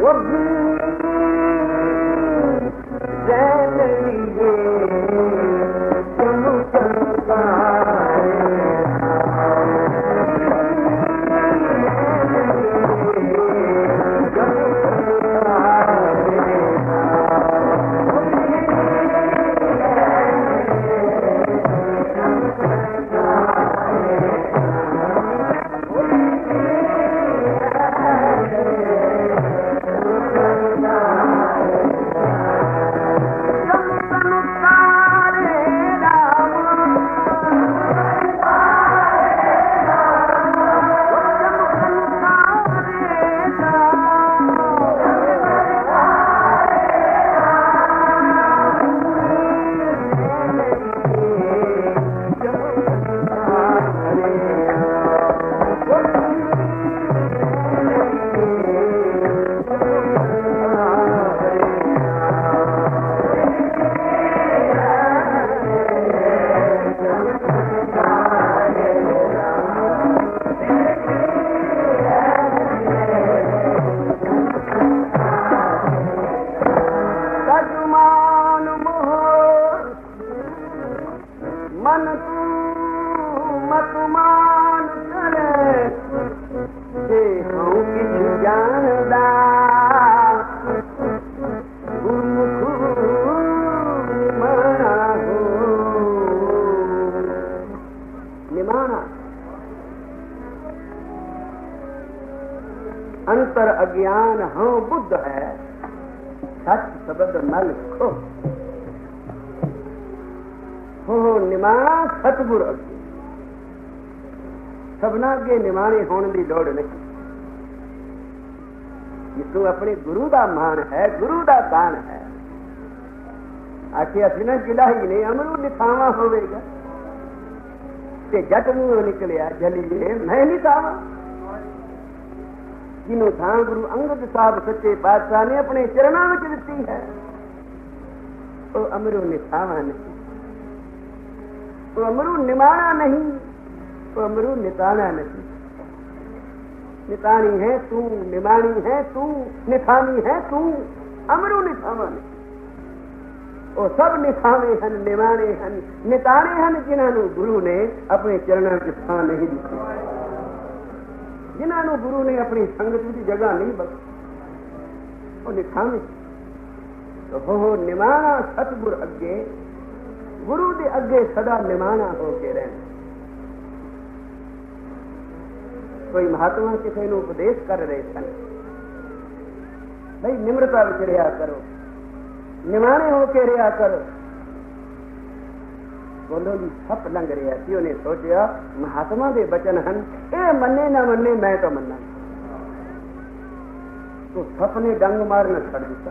What من متمان کرے انتر اگیان ہوں بدھ ہے سچ سبد مل کھو۔ ਹੋ ਨਿਮਾਣਾ ਸਤਗੁਰ ਅੱਗੇ। ਸਭਨਾ ਅੱਗੇ ਨਿਮਾਣੇ ਹੋਣ ਦੀ ਲੋੜ ਨਹੀਂ। ਜਿੱਤੋਂ ਆਪਣੇ ਗੁਰੂ ਦਾ ਮਾਣ ਹੈ, ਗੁਰੂ ਦਾ ਦਾਨ ਹੈ। ਆਖੇ, ਅਸੀਂ ਨਾ ਜਿਲਾ ਹੀ ਨੇ ਅਮਰੂ ਲਿਖਾਵਾ ਹੋਵੇਗਾ। ਤੇ ਜੱਟ ਨੂੰ ਨਿਕਲਿਆ ਜਲੀਏ ਮੈਂ ਨਹੀਂ ਸਾਵਾ ਜਿਹਨੂੰ ਥਾਂ ਗੁਰੂ ਅੰਗਦ ਸਾਹਿਬ ਸੱਚੇ ਪਾਤਸ਼ਾਹ ਨੇ ਆਪਣੇ ਚਰਨਾਂ ਵਿੱਚ ਦਿੱਤੀ ਹੈ, ਉਹ ਅਮਰੂ ਨਿਥਾਵਾ ਨਹੀਂ। امرو نمانا نہیں امرو نتانا نہیں۔ نتانی ہے تو، نمانی ہے تو نتانی ہے تو، امرو نتھاما نہیں۔ وہ سب نتانے ہن نمانے ہن نتانے ہن جنہوں گرو نے اپنے چرنا کی تھان نہیں دیتی جنہوں گرو نے اپنی سنگت کی جگہ نہیں بخشی وہ نتھانے تو ہو نمانا ستگور اگے ਗੁਰੂ ਦੇ ਅੱਗੇ ਸਦਾ ਨਿਮਾਣਾ ਹੋ ਕੇ ਰਹਿਣਾ। ਕੋਈ ਮਹਾਤਮਾ ਕਿਸੇ ਨੂੰ ਉਪਦੇਸ਼ ਕਰ ਰਹੇ ਸਨ, ਬਈ ਨਿਮਰਤਾ ਵਿੱਚ ਰਿਹਾ ਕਰੋ, ਨਿਮਾਣੇ ਹੋ ਕੇ ਰਿਹਾ ਕਰੋ। ਬੋਲੋ ਜੀ, ਸੱਪ ਲੰਘ ਰਿਹਾ ਸੀ, ਉਹਨੇ ਸੋਚਿਆ, ਮਹਾਤਮਾ ਦੇ ਬਚਨ ਹਨ, ਇਹ ਮੰਨੇ ਨਾ ਮੰਨੇ ਮੈਂ ਤਾਂ ਮੰਨਾਂ ਤੋ ਸੱਪ ਨੇ ਡੰਗ ਮਾਰਨਾ ਛੱਡ ਦਿੱਤਾ।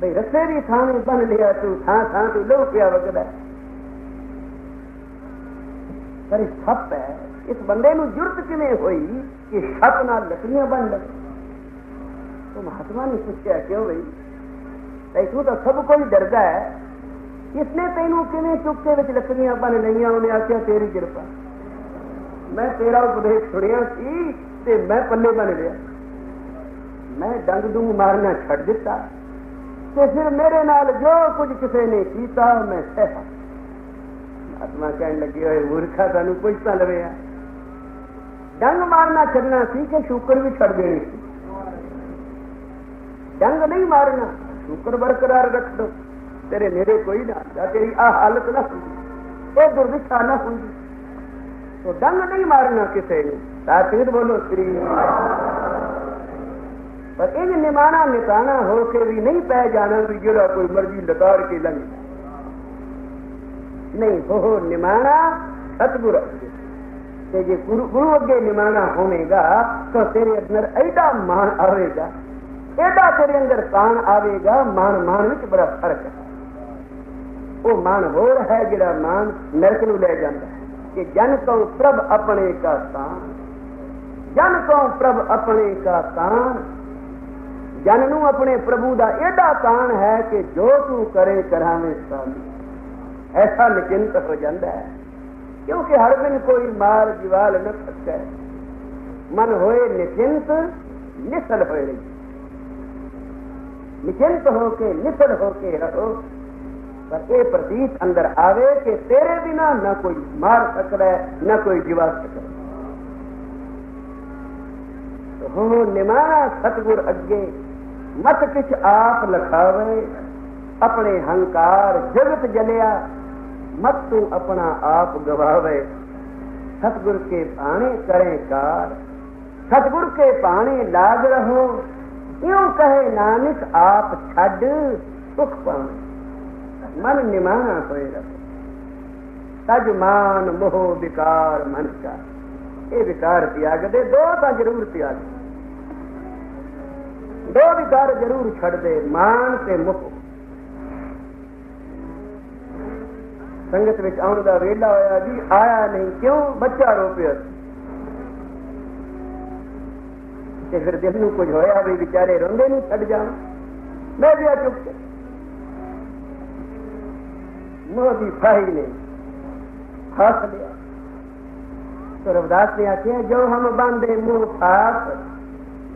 ਬਈ ਰਸੇ ਦੀ ਥਾਂ ਨੂੰ ਬੰਨ ਲਿਆ ਤੂੰ, ਥਾਂ ਥਾਂ ਤੂੰ ਲੋ ਵਗਦਾ ਪਰ ਇਹ ਸੱਪ ਹੈ, ਇਸ ਬੰਦੇ ਨੂੰ ਜੁਰਤ ਕਿਵੇਂ ਹੋਈ ਕਿ ਸੱਪ ਨਾਲ ਲੱਕੜੀਆਂ ਬੰਨ ਲੱਗ ਉਹ ਮਹਾਤਮਾ ਨੇ ਪੁੱਛਿਆ ਕਿਉਂ ਬਈ? ਤੈਨੂੰ ਤਾਂ ਸਭ ਕੋਈ ਡਰਦਾ ਹੈ। ਇਸਨੇ ਤੈਨੂੰ ਕਿਵੇਂ ਚੁੱਕੇ ਵਿੱਚ ਲੱਕੜੀਆਂ ਬਣ ਲਈਆਂ? ਉਹਨੇ ਆਖਿਆ, ਤੇਰੀ ਕਿਰਪਾ। ਮੈਂ ਤੇਰਾ ਉਪਦੇਸ਼ ਸੁਣਿਆ ਸੀ ਤੇ ਮੈਂ ਪੱਲੇ ਬਣ ਗਿਆ ਮੈਂ ਡੰਗ ਡੂੰਗ ਮਾਰਨਾ ਛੱਡ ਦਿੱਤਾ। ਤੇ ਫਿਰ ਮੇਰੇ ਨਾਲ ਜੋ ਕੁਝ ਕਿਸੇ ਨੇ ਕੀਤਾ, ਮੈਂ ਸਹਿ ਆਤਮਾ ਕਹਿਣ ਲੱਗੀ ਹੋਏ ਮੂਰਖਾ ਤੁਹਾਨੂੰ ਕੁਝ ਤਾਂ ਲਵੇ ਆ। ਡੰਗ ਮਾਰਨਾ ਛੱਡਣਾ ਸੀ ਕਿ ਸ਼ੁਕਰ ਵੀ ਛੱਡ ਦੇਣੀ ਸੀ? ਡੰਗ ਨਹੀਂ ਮਾਰਨਾ, ਸ਼ੁਕਰ ਬਰਕਰਾਰ ਰੱਖ ਦੋ। ਤੇਰੇ ਨੇੜੇ ਕੋਈ ਨਾ ਜਾਂ ਤੇਰੀ ਆ ਹਾਲਤ ਨਾ ਹੁੰਦੀ। ਇਹ ਦੁਰਦਸ਼ਾ ਨਾ ਹੁੰਦੀ। ਤੋ ਡੰਗ ਨਹੀਂ ਮਾਰਨਾ ਕਿਸੇ ਨੂੰ। ਸਾਥੀਰ ਬੋਲੋ, ਸ੍ਰੀ ਨਿਮਾਣਾ ਨਿਤਾਣਾ ਹੋ ਕੇ ਵੀ ਨਹੀਂ ਪੈ ਜਾਣਾ ਵੀ ਜਿਹੜਾ ਕੋਈ ਮਰਜ਼ੀ ਲਤਾੜ ਕੇ ਲੰਘ। ਨਹੀਂ ਹੋ ਨਿਮਾਣਾ ਸਤਗੁਰ ਤੇ ਜੇ ਗੁਰੂ ਅੱਗੇ ਨਿਮਾਣਾ ਹੋਵੇਗਾ, ਤਾਂ ਤੇਰੇ ਅੰਦਰ ਐਡਾ ਮਾਣ ਆਵੇਗਾ। ਐਡਾ ਤੇਰੇ ਅੰਦਰ ਤਾਣ ਆਵੇਗਾ, ਮਾਣ ਮਾਣ ਵਿੱਚ ਬੜਾ ਫ਼ਰਕ ਹੈ। ਉਹ ਮਾਣ ਹੋਰ ਹੈ ਜਿਹੜਾ ਮਾਣ ਨਰਕ ਨੂੰ ਲੈ ਜਾਂਦਾ ਹੈ। ਕਿ ਜਨ ਕਉ ਪ੍ਰਭ ਆਪਣੇ ਕਾ ਤਾਨ ਜਨ ਕਉ ਪ੍ਰਭ ਆਪਣੇ ਕਾ ਤਾਨ ਜਨ ਨੂੰ ਆਪਣੇ ਪ੍ਰਭੂ ਦਾ ਐਡਾ ਤਾਣ ਹੈ ਕਿ ਜੋ ਤੂੰ ਕਰੇ ਕਰਾਵੇਂ ਸਾਮੀ ਐਸਾ ਨਿਚਿੰਤ ਹੋ ਜਾਂਦਾ ਹੈ ਕਿਉਂਕਿ ਹਰ ਦਿਨ ਕੋਈ ਮਾਰ ਜਵਾਲ ਨ ਸਕਦਾ ਮਨ ਹੋਏ ਨਿਚਿੰਤ ਨਿਸਲ ਹੋਏ ਰਹੀ ਨਿਚਿੰਤ ਹੋ ਕੇ ਨਿਸਲ ਹੋ ਕੇ ਰਹੋ ਪਰ ਇਹ ਪ੍ਰਤੀਤ ਅੰਦਰ ਆਵੇ ਕਿ ਤੇਰੇ ਬਿਨਾ ਨਾ ਕੋਈ ਮਾਰ ਸਕਦਾ ਨਾ ਕੋਈ ਜਿਵਾ ਸਕਦਾ ਹੋ ਨਿਮਾਣਾ ਸਤਗੁਰ ਅੱਗੇ مت کچھ آپ لکھاوے اپنے ہنکار جگت جلیا مت تو اپنا آپ گواوے ستگر کے پانے کریں کار ستگر کے پانے لاگ رہو یوں کہے نانک آپ چھڈ سکھ پانے من نمانا سوئے رہو تج مان موہ بکار من کا یہ بکار پیاگ دے دو تا ضرور پیاگ دے ਲੋਭ ਕਰ ਜ਼ਰੂਰ ਛੱਡ ਦੇ ਮਾਨ ਤੇ ਮੁਖ। ਸੰਗਤ ਵਿੱਚ ਆਉਣ ਦਾ ਵੇਲਾ ਹੋਇਆ ਜੀ, ਆਇਆ ਨਹੀਂ, ਕਿਉਂ? ਬੱਚਾ ਰੋ ਪਿਆ ਤੇ ਫਿਰ ਦਿਲ ਨੂੰ ਕੁਝ ਹੋਇਆ ਵੀ ਵਿਚਾਰੇ ਰੋਂਦੇ ਨਹੀਂ, ਛੱਡ ਜਾਣ। ਮੈਂ ਵੀ ਆ ਚੁੱਕ ਕੇ ਮੋਹ ਦੀ ਫਾਹੀ ਨੇ ਹੱਸ ਲਿਆ। ਤੇ ਰਵਦਾਸ ਨੇ ਆਖਿਆ, ਜੋ ਹਮ ਬੰਦੇ ਮੂੰਹ ਫਾਸ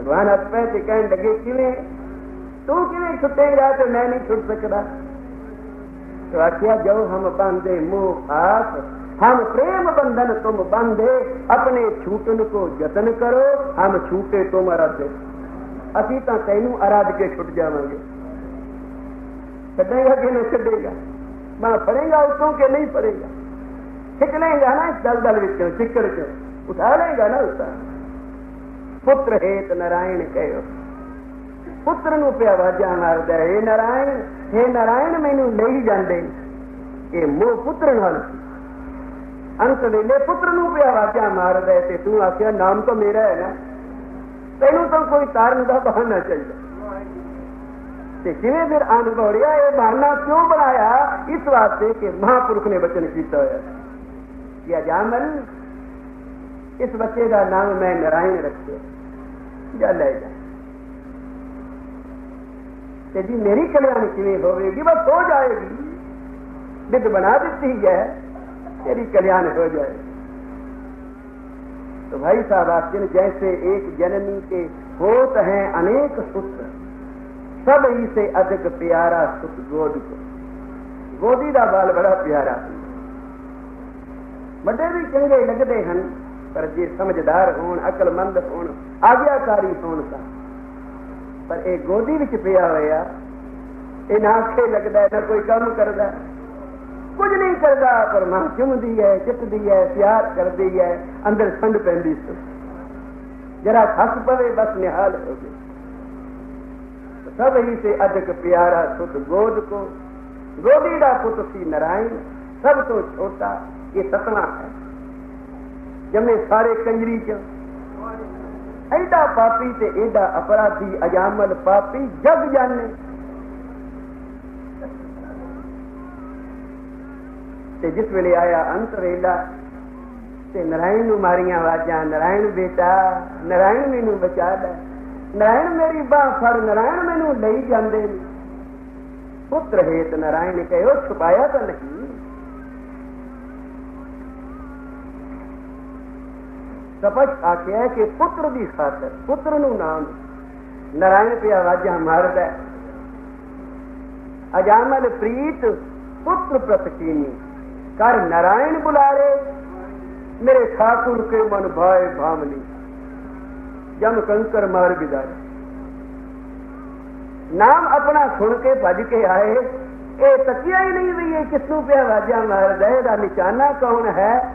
ਭਗਵਾਨ ਆਪੇ ਤੇ ਕਹਿਣ ਲੱਗੇ، ਕਿਵੇਂ? ਤੂੰ ਕਿਵੇਂ ਛੁੱਟੇਗਾ ਤੇ ਮੈਂ ਨਹੀਂ ਛੁੱਟ ਸਕਦਾ। ਤੋ ਆਖਿਆ ਜੋ ਹਮ ਬੰਦੇ ਮੋਹ ਆਪ ہم پریم بندھن تم باندھے اپنے چھوٹن کو جتن کرو ہم چھوٹے تم ارد اسی تو تینوں ارد کے چھٹ جا گے چڈے گا کہ نہیں چڈے گا میں پڑے گا اتوں کہ نہیں پڑے گا چھک لے گا نا دل دل چکر چ اٹھا گا نا اس ਪੁੱਤਰ ਹੇਤ ਨਰਾਇਣ ਕਹਿਓ। ਪੁੱਤਰ ਨੂੰ ਪਿਆ ਵਾਜਾ ਮਾਰਦਾ ਏ ਨਰਾਇਣ हे ਨਰਾਇਣ, ਮੈਨੂੰ ਲਈ ਜਾਂਦੇ। ਇਹ ਮੋਹ ਪੁੱਤਰ ਨਾਲ ਅੰਤ ਵੇਲੇ ਪੁੱਤਰ ਨੂੰ ਪਿਆ ਵਾਜਾ ਮਾਰਦਾ ਤੇ ਤੂੰ ਆਖਿਆ, ਨਾਮ ਤਾਂ ਮੇਰਾ ਹੈ ਨਾ। ਤੈਨੂੰ ਤਾਂ ਕੋਈ ਤਾਰਨ ਦਾ ਬਹਾਨਾ ਚਾਹੀਦਾ। ਤੇ ਕਿਵੇਂ ਫਿਰ ਅਨੁਭਵਿਆ ਇਹ ਬਹਾਨਾ ਕਿਉਂ ਬਣਾਇਆ? ਇਸ ਵਾਸਤੇ ਕਿ ਮਹਾਪੁਰਖ ਨੇ ਬਚਨ ਕੀਤਾ ਹੋਇਆ। ਕਿ ਅਜਾਮਲ اس بچے کا نام میں نارائن رکھے جا لے جا۔ کہ جی میری کلیان کمی ہوے گی؟ بس ہو جائے گی۔ بد بنا دیتی ہے۔ تیری کلیان ہو جائے گی۔ تو بھائی صاحب، آپ جن جیسے ایک جننی کے ہوت ہیں انیک ست سب ہی سے ادھک پیارا ست گود کو۔ گودی کا بال بڑا پیارا۔ بڑے بھی چنگے لگتے ہیں پر جی سمجھدار ہون عقل مند ہون آگیا کاری ہون سا۔ پر اے گودی وچ پیا ہویا اے نہ کھے لگدا نہ کوئی کام کردا۔ کچھ نہیں کردا، پر ماں چمدی ہے چٹدی ہے، پیار کردی ہے، اندر سنڈ پیندی سو۔ جرا پھس پوے، بس نحال ہو گئے سب ہی سے ادک پیارا سد گود کو۔ گودی دا پت سی نرائن، سب تو چھوٹا، یہ ستنا ہے۔ ਜਮੇ ਸਾਰੇ ਕੰਜਰੀ ਚ। ਐਡਾ ਪਾਪੀ ਤੇ ਐਡਾ ਅਪਰਾਧੀ ਅਜਾਮਲ ਪਾਪੀ ਜਗ ਜਾਣੇ। ਤੇ ਜਿਸ ਵੇਲੇ ਆਇਆ ਅੰਤ ਵੇਲਾ ਤੇ ਨਰਾਇਣ ਨੂੰ ਮਾਰੀਆਂ ਆਵਾਜ਼ਾਂ, ਨਰਾਇਣ ਬੇਟਾ, ਨਰਾਇਣ ਮੈਨੂੰ ਬਚਾ ਲੈ। ਨਰਾਇਣ ਮੇਰੀ ਬਾਹ ਫੜ, ਨਰਾਇਣ ਮੈਨੂੰ ਲਈ ਜਾਂਦੇ ਨੇ। ਪੁੱਤਰ ਹੇਤ ਨਰਾਇਣ ਕਹਿਓ ਛੁਪਾਇਆ ਤਾਂ ਨਹੀਂ। ਸਪਸ਼ ਆਖਿਆ ਕਿ ਪੁੱਤਰ ਦੀ ਖਾਤਰ, ਪੁੱਤਰ ਨੂੰ ਨਾਮ ਨਰਾਇਣ ਤੇ ਆਵਾਜ਼ਾਂ ਮਾਰਦਾ ਅਜਾਮਲ ਪ੍ਰੀਤ, ਪੁੱਤਰ ਪ੍ਰਤਕੀਨੀ। ਕਰ ਨਾਰਾਇਣ ਬੁਲਾਰੇ। ਮੇਰੇ ਠਾਕੁਰ ਕੇ ਮਨ ਭਾਏ ਭਾਮਨੀ। ਜਮ ਕੰਕਰ ਮਾਰ ਬਿਦਾਰੇ ਨਾਮ ਆਪਣਾ ਸੁਣ ਕੇ ਭੱਜ ਕੇ ਆਏ। ਇਹ ਤੱਕਿਆ ਹੀ ਨਹੀਂ ਵੀ ਇਹ ਕਿਸ ਨੂੰ ਪਿਆ ਵਾਜਾ ਮਾਰਦਾ ਇਹਦਾ ਨਿਸ਼ਾਨਾ ਕੌਣ ਹੈ?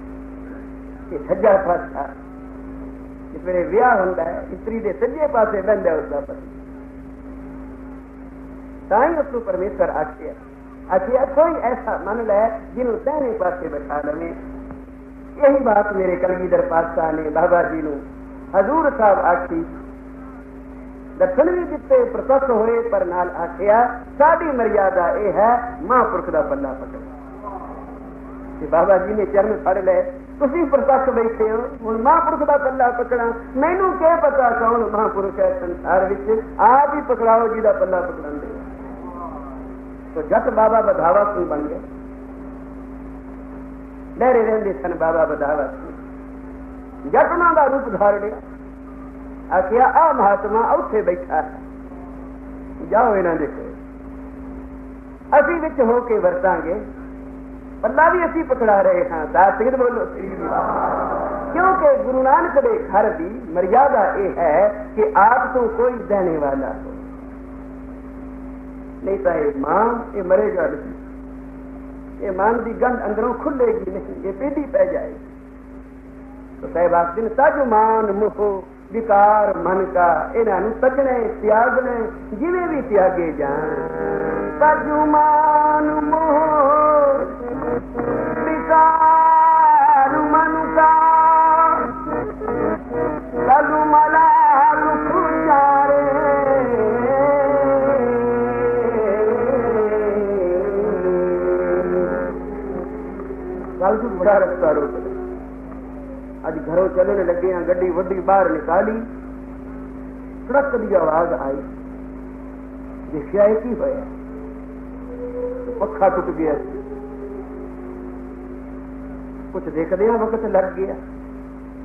ਤੇ ਸੱਜਾ ਪਾਸਾ ਜਿਸ ਵੇਲੇ ਵਿਆਹ ਹੁੰਦਾ ਹੈ ਇਸਤਰੀ ਦੇ ਸੱਜੇ ਪਾਸੇ ਬੰਦਾ ਉਸਦਾ ਪਤੀ ਤਾਂ ਹੀ ਉਸ ਨੂੰ ਪਰਮੇਸ਼ਰ ਆਖਿਆ ਆਖਿਆ ਕੋਈ ਐਸਾ ਮਨ ਲੈ ਜਿਹਨੂੰ ਦਾਣੇ ਪਾਸੇ ਬਿਠਾ ਲਵੇ यही बात मेरे कलगीधर पातशाह ने बाबा जी ਨੂੰ ਹਜ਼ੂਰ ਸਾਹਿਬ ਆਖੀ ਦਰਸ਼ਨ ਵੀ ਦਿੱਤੇ ਪ੍ਰਤੱਖ ਹੋਏ ਪਰ ਨਾਲ ਆਖਿਆ ਸਾਡੀ ਮਰਿਆਦਾ ਇਹ ਹੈ ਮਹਾਂਪੁਰਖ ਦਾ ਪੱਲਾ ਪਕੜ ਤੇ ਬਾਬਾ ਜੀ ਨੇ ਚਰਨ ਫੜ ਲਏ। ਤੁਸੀਂ ਪ੍ਰਤੱਖ ਬੈਠੇ ਹੋ। ਹੁਣ ਮਹਾਂਪੁਰਖ ਦਾ ਪੱਲਾ ਪਕੜਾਂ। ਮੈਨੂੰ ਕੀ ਪਤਾ ਕੌਣ ਮਹਾਂਪੁਰਖ ਹੈ ਸੰਸਾਰ ਵਿੱਚ। ਆਪ ਹੀ ਪਕੜਾਓ ਜਿਹਦਾ ਪੱਲਾ ਪਕੜਾਉਂਦੇ ਤੋ ਜੱਟ ਬਾਬਾ ਬਧਾਵਾ ਸਿੰਘ ਬਣ ਗਏ। ਲਹਿਰੇ ਰਹਿੰਦੇ ਸਨ ਬਾਬਾ ਬਧਾਵਾ ਸਿੰਘ। ਜਟਣਾ ਦਾ ਰੂਪ ਧਾਰ ਲਿਆ। ਆਖਿਆ ਆ ਮਹਾਤਮਾ ਉੱਥੇ ਬੈਠਾ ਹੈ। ਜਾਓ ਇਹਨਾਂ ਦੇ ਕੋਲ। ਅਸੀਂ ਵਿੱਚ ਹੋ ਕੇ ਵਰਤਾਂਗੇ। بندہ بھی اسی پکڑا رہے ہاں دا سید بولو کیونکہ گرو نانک دے گھر کی مریادا یہ ہے کہ آپ تو کوئی دینے والا ہو۔ نہیں تو یہ ماں، یہ مرے گا یہ مان کی گند اندروں کھلے گی نہیں، یہ پیڈی پہ جائے گی۔ تو صاحب، آپ دن سج مان مخ وکار، من کا انہوں سجنے، تیاگنے جی بھی تیاگے جان۔ سج مان موہ رستا رو ته اڄ گهرو چڙهي لڳي يا گڏي وڏي ٻاهر نڪالي ترق جي آواز آئي شيءِ ٿي پيا پکا ٽٽجي وياسين ਕੁਝ ਦੇਖਦੇ ਆ ਵਕਤ ਲੱਗ ਗਿਆ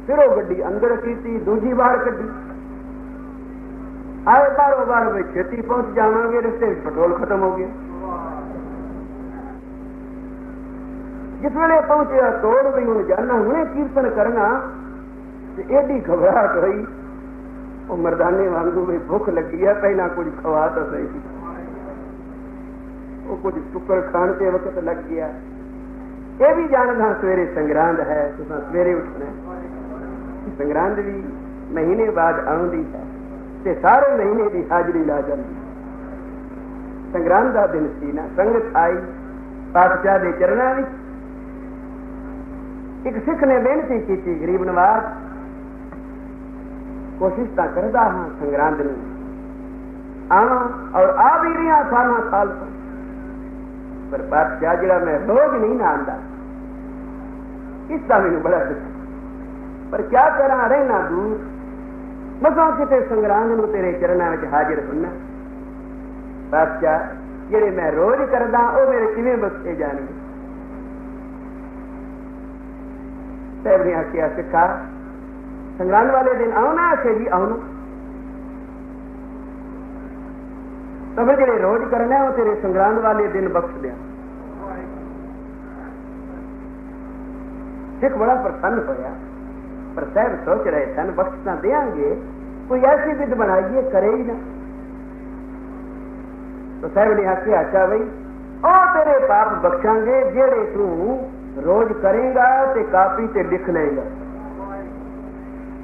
ਫਿਰ ਉਹ ਗੱਡੀ ਅੰਦਰ ਕੀਤੀ ਦੂਜੀ ਵਾਰ ਕੱਢੀ ਆਏ ਬਾਰੋ ਬਾਰ ਵਿੱਚ ਛੇਤੀ ਪਹੁੰਚ ਜਾਵਾਂਗੇ ਰਸਤੇ ਵਿੱਚ ਪੈਟਰੋਲ ਖਤਮ ਹੋ ਗਿਆ ਜਿਸ ਵੇਲੇ ਪਹੁੰਚਿਆ ਤੋੜ ਵੀ ਹੁਣ ਜਾਣਾ ਹੁਣੇ ਕੀਰਤਨ ਕਰਨਾ ਤੇ ਏਡੀ ਘਬਰਾਹਟ ਹੋਈ ਉਹ ਮਰਦਾਨੇ ਵਾਂਗੂ ਵੀ ਭੁੱਖ ਲੱਗੀ ਆ ਪਹਿਲਾਂ ਕੁਝ ਖਵਾ ਤਾਂ ਸਹੀ ਉਹ ਕੁਝ ਟੁੱਕਰ ਖਾਣ ਤੇ ਵਕਤ ਲੱਗ ਗਿਆ ਇਹ ਵੀ ਜਾਣਦਾ ਸਵੇਰੇ ਸੰਗਰਾਂਦ ਹੈ ਤੁਸੀਂ ਸਵੇਰੇ ਉੱਠਣਾ ਸੰਗਰਾਂਦ ਵੀ ਮਹੀਨੇ ਬਾਅਦ ਆਉਂਦੀ ਹੈ ਤੇ ਸਾਰੇ ਮਹੀਨੇ ਦੀ ਹਾਜ਼ਰੀ ਲਾ ਜਾਂਦੀ ਸੰਗਰਾਂਦ ਦਾ ਦਿਨ ਸੀ ਨਾ, ਸੰਗਤ ਆਈ, ਪਾਤਸ਼ਾਹ ਦੇ ਚਰਨਾਂ ਵਿੱਚ। ਇੱਕ ਸਿੱਖ ਨੇ ਬੇਨਤੀ ਕੀਤੀ, ਗਰੀਬ ਨਵਾਜ਼, ਕੋਸ਼ਿਸ਼ ਤਾਂ ਕਰਦਾ ਹਾਂ ਸੰਗਰਾਂਦ ਨੂੰ ਆਵਾਂ ਔਰ ਆ ਵੀ ਰਿਹਾ ਸਾਲਾਂ ਸਾਲ ਤੋਂ ਪਰ ਬਾਦਸ਼ਾਹ ਜਿਹੜਾ ਮੈਂ ਰੋਜ਼ ਨਹੀਂ ਨਾ ਆਂਦਾ? ਇਸ ਦਾ ਮੈਨੂੰ ਬੜਾ ਦੁੱਖ ਪਰ ਕੀ ਕਰਾਂ, ਰਹਿਣਾ ਦੂਰ। ਮਸਾਂ ਕਿਤੇ ਸੰਗਰਾਂਦ ਨੂੰ ਤੇਰੇ ਚਰਨਾਂ ਵਿੱਚ ਹਾਜ਼ਰ ਹੁੰਨਾ। ਬਾਦਸ਼ਾਹ ਜਿਹੜੇ ਮੈਂ ਰੋਜ਼ ਕਰਦਾ, ਉਹ ਮੇਰੇ ਕਿਵੇਂ ਬਖਸ਼ੇ ਜਾਣਗੇ? ਸਾਹਿਬ ਨੇ ਆਖਿਆ, ਸਿੱਖਾ, ਸੰਗਰਾਂਦ ਵਾਲੇ ਦਿਨ ਆਉਣਾ, ਆਖੇ ਜੀ ਆਉਣਾ। ਤবে ਜਿਹੜੇ ਰੋਜ਼ ਕਰਨਾ ਉਹ ਤੇਰੇ ਸੰਗਰਾਂਦ ਵਾਲੇ ਦਿਨ ਬਖਸ਼ ਦਿਆਂ ਸਿੱਖ ਬੜਾ ਪ੍ਰਸੰਨ ਹੋਇਆ। ਪਰ ਸਾਹਿਬ ਸੋਚ ਰਹੇ ਸਨ, ਬਖਸ਼ ਤਾਂ ਦੇਾਂਗੇ ਕੋਈ ਐਸੀ ਵਿਧ ਬਣਾਈਏ, ਕਰੇ ਹੀ ਨਾ। ਤਾਂ ਸਾਹਿਬ ਨੇ ਆਖਿਆ, ਅੱਛਾ ਬਈ ਉਹ ਤੇਰੇ ਪਾਪ ਬਖਸ਼ਾਂਗੇ, ਜਿਹੜੇ ਤੂੰ ਰੋਜ਼ ਕਰੇਗਾ ਤੇ ਕਾਪੀ ਤੇ ਲਿਖ ਲਏਗਾ।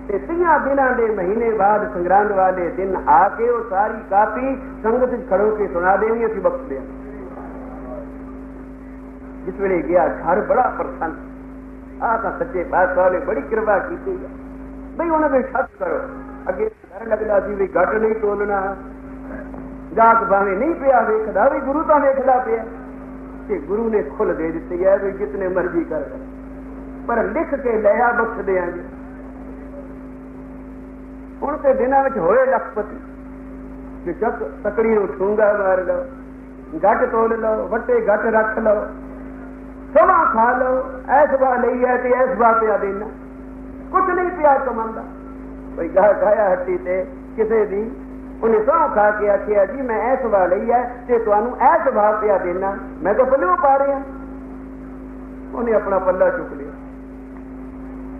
ਤੇ 30 ਦਿਨਾਂ ਦੇ ਮਹੀਨੇ ਬਾਅਦ ਸੰਗਰਾਂਦ ਵਾਲੇ ਦਿਨ ਆ ਕੇ ਉਹ ਸਾਰੀ ਕਾਪੀ ਸੰਗਤ 'ਚ ਖੜੋ ਕੇ ਸੁਣਾ ਦੇਣੀ, ਅਸੀਂ ਬਖਸ਼ ਦਿਆਂ ਜਿਸ ਵੇਲੇ ਗਿਆ, ਘਰ ਬੜਾ ਪ੍ਰਸੰਨ। ਆ ਤਾਂ ਸੱਚੇ ਪਾਤਸ਼ਾਹ ਨੇ ਬੜੀ ਕਿਰਪਾ ਕੀਤੀ ਬਈ ਉਹਨਾਂ ਦੇ ਸ਼ੱਕ ਕਰੋ। ਅੱਗੇ ਡਰ ਲੱਗਦਾ ਸੀ ਵੀ ਗੱਟ ਨਹੀਂ ਟੋਲਣਾ ਗਾਤ ਭਾਵੇਂ ਨਹੀਂ ਪਿਆ ਵੇਖਦਾ, ਵੀ ਗੁਰੂ ਤਾਂ ਵੇਖਦਾ ਪਿਆ। ਤੇ ਗੁਰੂ ਨੇ ਖੁੱਲ ਦੇ ਦਿੱਤੀ ਹੈ ਵੀ ਜਿਤਨੇ ਮਰਜ਼ੀ ਕਰ। ਪਰ ਲਿਖ ਕੇ ਲਿਆ ਬਖਸ਼ ਦਿਆਂਗੇ। ਹੁਣ ਤੇ ਦਿਨਾਂ ਵਿੱਚ ਹੋਏ ਲਖਪਤੀ। ਕਿ ਚੱਕ ਤਕੜੀ ਨੂੰ ਠੂੰਗਾ ਮਾਰ ਲਓ ਗੱਟ ਤੋਲ ਲਓ, ਵੱਟੇ ਗੱਟ ਰੱਖ ਲਓ, ਸਮਾਂ ਖਾ ਲਓ ਐਸ ਵਾ ਲਈ ਹੈ ਤੇ ਐਸ ਵਾ ਪਿਆ ਦੇਣਾ। ਕੁਝ ਨਹੀਂ ਪਿਆ ਕਮੰਦਾ ਕੋਈ ਗਾਹ ਖਾਇਆ ਹੱਟੀ ਤੇ ਕਿਸੇ ਦੀ, ਉਹਨੇ ਸੌਂ ਖਾ ਕੇ ਆਖਿਆ, ਜੀ, ਮੈਂ ਐਸ ਵਾ ਲਈ ਹੈ ਤੇ ਤੁਹਾਨੂੰ ਐਸ ਵਾ ਪਿਆ ਦੇਣਾ। ਮੈਂ ਤਾਂ ਪੱਲਿਓ ਪਾ ਰਿਹਾ। ਉਹਨੇ ਆਪਣਾ ਪੱਲਾ ਚੁੱਕ ਲਿਆ।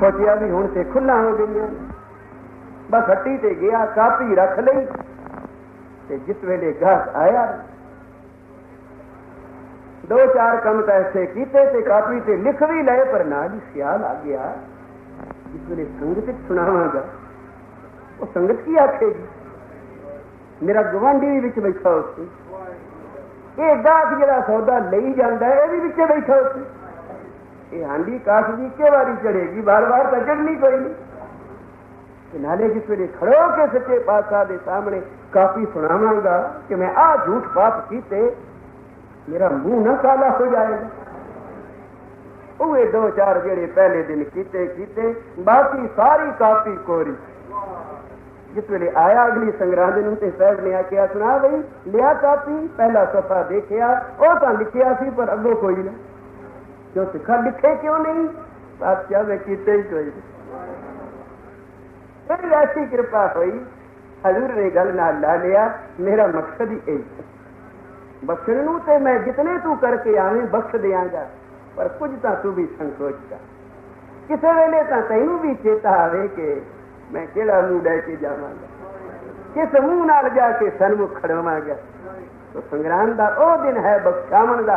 ਸੋਚਿਆ ਵੀ ਹੁਣ ਤੇ ਖੁੱਲਾ ਹੋ ਗਈਆਂ। ਬਸ ਹੱਟੀ ਤੇ ਗਿਆ, ਕਾਪੀ ਰੱਖ ਲਈ ਤੇ ਜਿਸ ਵੇਲੇ ਗਾਹਕ ਆਇਆ, ਦੋ ਚਾਰ ਕੰਮ ਤਾਂ ਐਸੇ ਕੀਤੇ ਤੇ ਕਾਪੀ ਤੇ ਲਿਖ ਵੀ ਲਏ, ਪਰ ਨਾਲ ਹੀ ਖਿਆਲ ਆ ਗਿਆ। ਜਿਸ ਵੇਲੇ ਸੰਗਤ ਵਿੱਚ ਸੁਣਾਵਾਂਗਾ, ਉਹ ਸੰਗਤ ਕੀ ਆਖੇਗੀ? ਮੇਰਾ ਗਵਾਂਢੀ ਵੀ ਵਿੱਚ ਬੈਠਾ ਉੱਥੇ ਇਹ ਗਾਹਕ ਜਿਹੜਾ ਸੌਦਾ ਲਈ ਜਾਂਦਾ, ਇਹ ਵੀ ਵਿੱਚ ਬੈਠਾ یہ ہانڈی کاس دی کے باری چڑھے گی؟ بار بار کچڑنی کوئی نہیں۔ نالے جس ویلے کھڑو کے سچے پاسا دے سامنے کافی سناواں گا کہ میں آ جھوٹ پاپ کیتے، میرا منہ نہ کالا ہو جائے۔ گا وہ دو چار جڑے پہلے دن کیتے کیتے، باقی ساری کافی کوری۔ جس ویلے آیا اگلی سنگراہ دن تے صاحب نے آ سنا بھائی لیا کافی، پہلا سفا دیکھیا وہ تو لکھیا سی، پر اگوں کوئی نہ۔ کیوں سکھا لکھے کیوں نہیں؟ آپ کیا میں کیتے ہی کوئی پھر ایسی کرپا ہوئی، حضور نے گل نہ لا لیا، میرا مقصد ہی یہی بخشن تے میں جتنے تو کر کے آویں، بخش دیا گا، پر کچھ تا تو بھی سنکوچ کا کسے ویلے تا تینو بھی چیتا آوے کہ میں کیڑا منہ لے کے جاواں گا؟ کس منہ نال جا کے سنمکھ کھڑواں گا؟ تو سنگران دا او دن ہے بخشامن دا۔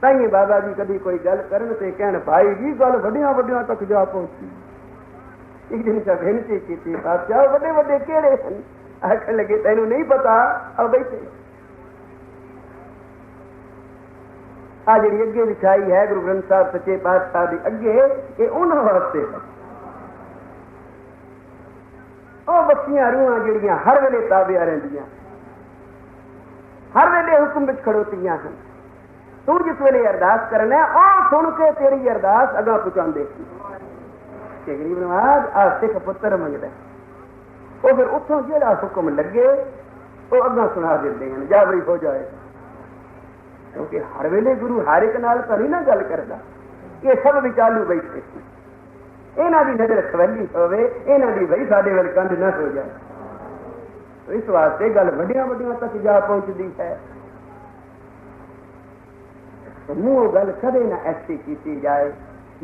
تھی بابا جی کبھی کوئی گل کرن تے کہن بھائی جی گل وڈیا وڈیا تک جا پہنچی ایک دن سے بھنتی کی تھی بادشاہ وڈے وڈے کیڑے ہیں آخر لگے تینوں نہیں پتا اب بیٹھے آ جڑی اگے لکھائی ہے گرو گرنتھ صاحب سچے پاتشاہ دی اگے یہ انہوں واسطے وہ بچیاں روح جڑیاں ہر ویلے تابیا رہندیاں ہر ویلے حکم بچ کھڑوتی ہیں ਤੂੰ ਜਿਸ ਵੇਲੇ ਅਰਦਾਸ ਕਰਨਾ ਉਹ ਸੁਣ ਕੇ ਤੇਰੀ ਅਰਦਾਸ ਅਗਾ ਪਹੁੰਚਾਉਂਦੇ ਸੀ। ਕਿ ਗਰੀਬ ਨਵਾਜ਼ ਆ ਸਿੱਖ ਪੁੱਤਰ ਮੰਗਦਾ ਉਹ ਫਿਰ ਉੱਥੋਂ ਜਿਹੜਾ ਹੁਕਮ ਲੱਗੇ, ਉਹ ਅੱਗਾ ਸੁਣਾ ਦਿੰਦੇ ਹਨ, ਜਾ ਹੋ ਜਾਏ। ਕਿਉਂਕਿ ਹਰ ਵੇਲੇ ਗੁਰੂ ਹਰ ਇੱਕ ਨਾਲ ਤਾਂ ਨਹੀਂ ਨਾ ਗੱਲ ਕਰਦਾ। ਇਹ ਸਭ ਵਿਚਾਲੂ ਬੈਠੇ ਇਹਨਾਂ ਦੀ ਨਜ਼ਰ ਖਵੱਲੀ ਹੋਵੇ, ਇਹਨਾਂ ਦੀ ਬਈ ਸਾਡੇ ਵੱਲ ਕੰਧ ਨਾ ਹੋ ਜਾਏ। ਇਸ ਵਾਸਤੇ ਗੱਲ ਵੱਡੀਆਂ ਵੱਡੀਆਂ ਤੱਕ ਜਾ ਪਹੁੰਚਦੀ ਹੈ। ਮੂੰਹ ਗੱਲ ਕਦੇ ਨਾ ਐਸੀ ਕੀਤੀ ਜਾਏ,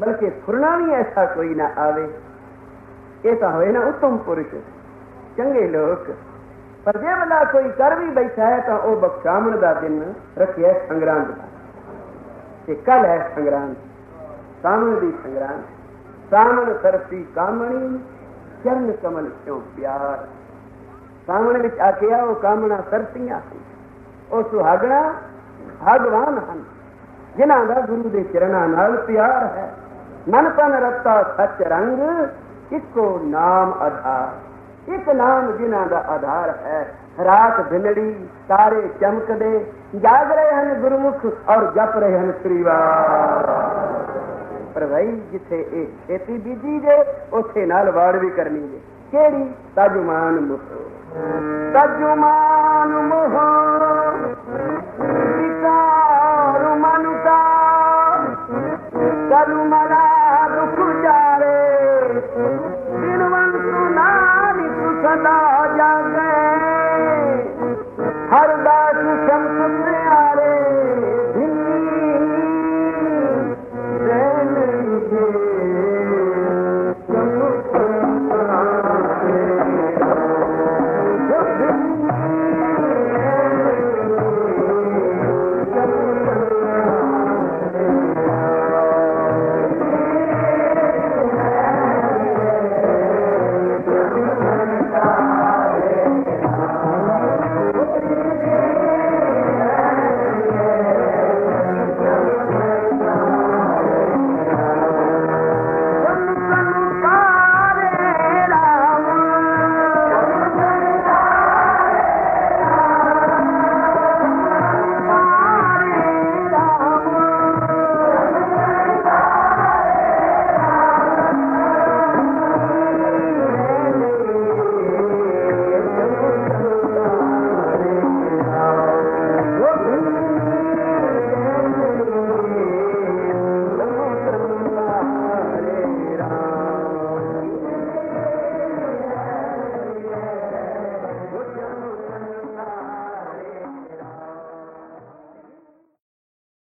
ਬਲਕਿ ਫੁਰਨਾ ਵੀ ਐਸਾ ਕੋਈ ਨਾ ਆਵੇ। ਇਹ ਤਾਂ ਹੋਏ ਨਾ ਉਤਮ ਪੁਰਸ਼। ਚੰਗੇ ਲੋਕ, ਪਰ ਜੇ ਬਲਾ ਕੋਈ ਕਰ ਵੀ ਬੈਠਾ ਹੈ ਤਾਂ ਉਹ ਬਖਸ਼ਾਮਣ ਦਾ ਦਿਨ ਰੱਖਿਆ ਸੰਗਰਾਂਦ ਦਾ। ਤੇ ਕੱਲ ਹੈ ਸੰਗਰਾਂਦ, ਸਾਮਣ ਦੀ ਸੰਗਰਾਂਦ। ਸਾਮਣ ਸਰਤੀ ਕਾਮਣੀ, ਚਰਨ ਕਮਲ ਕਿਉਂ ਪਿਆਰ। ਸਾਮਣ ਵਿੱਚ ਆਖਿਆ ਉਹ ਕਾਮਣਾ ਸਰਤੀਆਂ ਉਹ ਸੁਹਾਗਣਾ, ਭਗਵਾਨ ਹਨ। ਜਿਨ੍ਹਾਂ ਦਾ ਗੁਰੂ ਦੇ ਚਰਨਾਂ ਨਾਲ ਪਿਆਰ ਹੈ। ਮਨ ਤਨ ਰਤਾ ਸੱਚ ਰੰਗ, ਇੱਕੋ ਨਾਮ ਆਧਾਰ। ਇੱਕ ਨਾਮ ਜਿਨ੍ਹਾਂ ਦਾ ਆਧਾਰ ਹੈ, ਰਾਤ ਦਿਨੜੀ ਤਾਰੇ ਚਮਕਦੇ, ਜਾਗ ਰਹੇ ਹਨ ਗੁਰਮੁਖ ਔਰ ਜਪ ਰਹੇ ਹਨ ਸ੍ਰੀਵਾਰ ਪਰ ਭਾਈ ਜਿੱਥੇ ਇਹ ਖੇਤੀ ਬੀਜੀ ਜੇ, ਉੱਥੇ ਨਾਲ ਵਾੜ ਵੀ ਕਰਨੀ ਜੇ। ਕਿਹੜੀ? ਤਜਮਾਨ ਮੁਖ ਤਜਮਾਨ ਮੁਖ मा दुख जेव हर दालूमारे